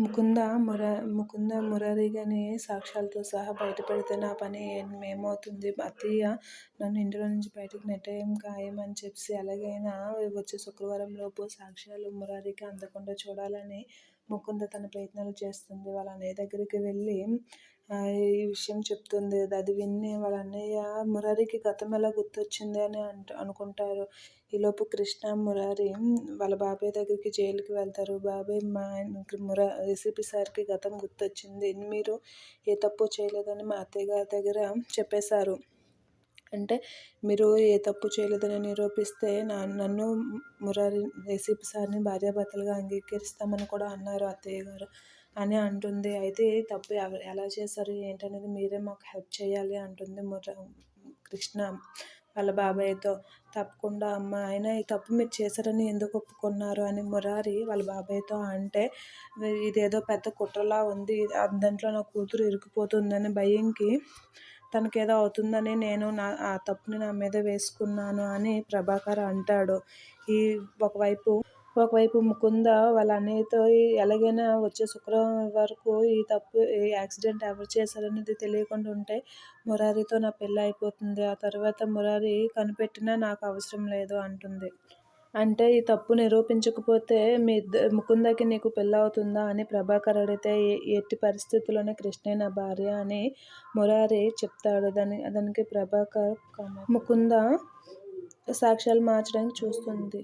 ముకుంద ముర ముకుంద మురారిగానే సాక్ష్యాలతో సహా బయటపెడితే నా పని ఏమవుతుంది? అత్తయ్య నన్ను ఇంట్లో నుంచి బయటకు నెట్టేయం ఖాయమని అని చెప్పేసి ఎలాగైనా వచ్చే శుక్రవారంలోపు సాక్ష్యాలు మురారికి అందకుండా చూడాలని ముకుంద తన ప్రయత్నాలు చేస్తుంది. వాళ్ళ అన్నయ్య దగ్గరికి వెళ్ళి ఈ విషయం చెప్తుంది. అది విని వాళ్ళ అన్నయ్య మురారికి గతం ఎలా గుర్తొచ్చింది అని అంట అనుకుంటారు. ఈలోపు కృష్ణ మురారి వాళ్ళ బాబాయ్ దగ్గరికి జైలుకి వెళ్తారు. బాబాయ్ మా మురా ఏసీపీ సార్కి గతం గుర్తొచ్చింది. మీరు ఏ తప్పు చేయలేదని మా అత్తయ్య గారి దగ్గర చెప్పేశారు. అంటే మీరు ఏ తప్పు చేయలేదని నిరూపిస్తే నన్ను మురారి ఏసీపీ సార్ని భార్యాభర్తలుగా అంగీకరిస్తామని కూడా అన్నారు అత్తయ్య గారు అని అంటుంది. అయితే తప్పు ఎలా చేశారు ఏంటనేది మీరే మాకు హెల్ప్ చేయాలి అంటుంది ముర కృష్ణ వాళ్ళ బాబాయ్తో. తప్పకుండా అమ్మ ఆయన ఈ తప్పు మీరు చేశారని ఎందుకు ఒప్పుకున్నారు అని మురారి వాళ్ళ బాబాయ్తో అంటే ఇదేదో పెద్ద కుట్రలా ఉంది దాంట్లో నా కూతురు ఇరుక్కుపోతుందని భయంకి తనకేదో అవుతుందని నేను నా ఆ తప్పుని నా మీద వేసుకున్నాను అని ప్రభాకర్ అంటాడు. ఈ ఒకవైపు ఒకవైపు ముకుంద వాళ్ళ అన్నయ్యతో ఎలాగైనా వచ్చే శుక్రవారం వరకు ఈ తప్పు ఈ యాక్సిడెంట్ ఎవరు చేశారనేది తెలియకుండా ఉంటే మురారితో నా పెళ్ళి అయిపోతుంది. ఆ తర్వాత మురారి కనిపెట్టినా నాకు అవసరం లేదు అంటుంది. అంటే ఈ తప్పు నిరూపించకపోతే మీ ఇద్ద ముకుందకి నీకు పెళ్ళవుతుందా అని ప్రభాకర్ అడిగితే ఎట్టి పరిస్థితుల్లోనే కృష్ణే నా భార్య అని మురారి చెప్తాడు. దాని దానికి ప్రభాకర్ ముకుంద సాక్ష్యాలు మార్చడానికి చూస్తుంది.